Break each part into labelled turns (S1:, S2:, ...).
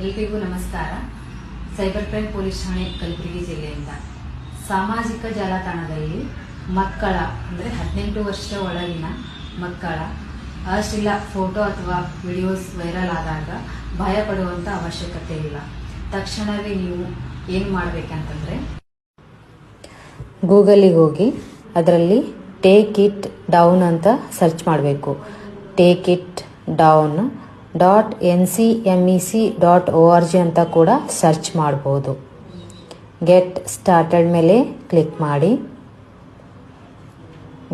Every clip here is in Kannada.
S1: ಎಲ್ರಿಗೂ ನಮಸ್ಕಾರ. ಸೈಬರ್ ಕ್ರೈಮ್ ಪೊಲೀಸ್ ಠಾಣೆ ಕಲಬುರಗಿ ಜಿಲ್ಲೆಯಿಂದ ಸಾಮಾಜಿಕ ಜಾಲತಾಣದಲ್ಲಿ ಮಕ್ಕಳ, ಅಂದರೆ ಹದಿನೆಂಟು ವರ್ಷ ಒಳಗಿನ ಮಕ್ಕಳ ಅಶ್ಲೀಲ ಫೋಟೋ ಅಥವಾ ವಿಡಿಯೋಸ್ ವೈರಲ್ ಆದಾಗ ಭಯ ಪಡುವಂಥ ಅವಶ್ಯಕತೆ ಇಲ್ಲ. ತಕ್ಷಣವೇ ನೀವು ಏನು ಮಾಡಬೇಕಂತಂದರೆ
S2: ಗೂಗಲಿಗೆ ಹೋಗಿ ಅದರಲ್ಲಿ ಟೇಕ್ ಇಟ್ ಡೌನ್ ಅಂತ ಸರ್ಚ್ ಮಾಡಬೇಕು. Take it down dot N C M E C dot O R G ಅಂತ ಕೂಡ ಸರ್ಚ್ ಮಾಡ್ಬೋದು. ಗೆಟ್ ಸ್ಟಾರ್ಟೆಡ್ ಮೇಲೆ ಕ್ಲಿಕ್ ಮಾಡಿ.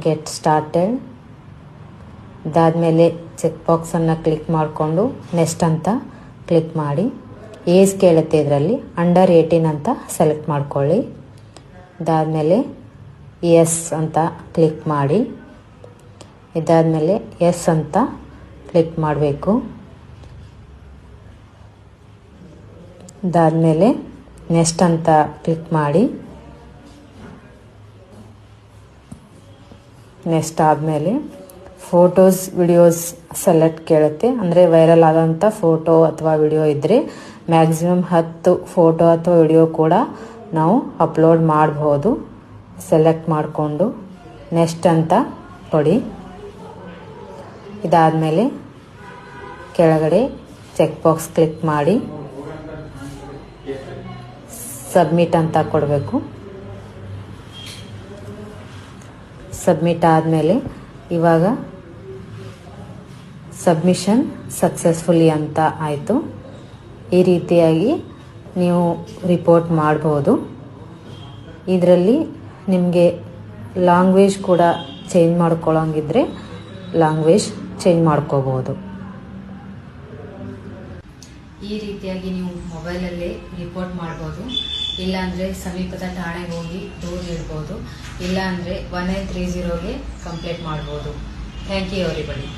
S2: Get started. ಅದಾದಮೇಲೆ ಚೆಕ್ ಬಾಕ್ಸನ್ನು ಕ್ಲಿಕ್ ಮಾಡಿಕೊಂಡು ನೆಕ್ಸ್ಟ್ ಅಂತ ಕ್ಲಿಕ್ ಮಾಡಿ. ಏಜ್ ಕೇಳುತ್ತೆ ಇದರಲ್ಲಿ, ಅಂಡರ್ ಏಯ್ಟೀನ್ ಅಂತ ಸೆಲೆಕ್ಟ್ ಮಾಡ್ಕೊಳ್ಳಿ. ಇದಾದಮೇಲೆ ಎಸ್ ಅಂತ ಕ್ಲಿಕ್ ಮಾಡಿ. ಇದಾದಮೇಲೆ ಎಸ್ ಅಂತ ಕ್ಲಿಕ್ ಮಾಡಬೇಕು. ಇದಾದಮೇಲೆ ನೆಕ್ಸ್ಟ್ ಅಂತ ಕ್ಲಿಕ್ ಮಾಡಿ. ನೆಕ್ಸ್ಟ್ ಆದಮೇಲೆ ಫೋಟೋಸ್ ವಿಡಿಯೋಸ್ ಸೆಲೆಕ್ಟ್ ಕೇಳುತ್ತೆ. ಅಂದರೆ ವೈರಲ್ ಆದಂಥ ಫೋಟೋ ಅಥವಾ ವಿಡಿಯೋ ಇದ್ದರೆ ಮ್ಯಾಕ್ಸಿಮಮ್ ಹತ್ತು ಫೋಟೋ ಅಥವಾ ವಿಡಿಯೋ ಕೂಡ ನಾವು ಅಪ್ಲೋಡ್ ಮಾಡಬಹುದು ಸೆಲೆಕ್ಟ್ ಮಾಡಿಕೊಂಡು ನೆಕ್ಸ್ಟ್ ಅಂತ ಕೊಡಿ ಇದಾದಮೇಲೆ ಕೆಳಗಡೆ ಚೆಕ್ ಬಾಕ್ಸ್ ಕ್ಲಿಕ್ ಮಾಡಿ. ಸಬ್ಮಿಟ್ ಅಂತ ಕೊಡಬೇಕು. ಸಬ್ಮಿಟ್ ಆದಮೇಲೆ ಇವಾಗ ಸಬ್ಮಿಷನ್ ಸಕ್ಸಸ್ಫುಲಿ ಅಂತ ಆಯಿತು. ಈ ರೀತಿಯಾಗಿ ನೀವು ರಿಪೋರ್ಟ್ ಮಾಡ್ಬೋದು. ಇದರಲ್ಲಿ ನಿಮಗೆ ಲ್ಯಾಂಗ್ವೇಜ್ ಕೂಡ ಚೇಂಜ್ ಮಾಡ್ಕೊಳ್ಳೋಂಗಿದ್ರೆ ಲ್ಯಾಂಗ್ವೇಜ್ ಚೇಂಜ್ ಮಾಡ್ಕೋಬೋದು.
S1: ಈ ರೀತಿಯಾಗಿ ನೀವು ಮೊಬೈಲಲ್ಲೇ ರಿಪೋರ್ಟ್ ಮಾಡ್ಬೋದು. ಇಲ್ಲಾಂದರೆ ಸಮೀಪದ ಠಾಣೆಗೆ ಹೋಗಿ ದೂರು ನೀಡ್ಬೋದು. ಇಲ್ಲಾಂದರೆ ಒನ್ ನೈನ್ ತ್ರೀ ಜೀರೋಗೆ ಕಂಪ್ಲೇಂಟ್ ಮಾಡ್ಬೋದು. Thank you everybody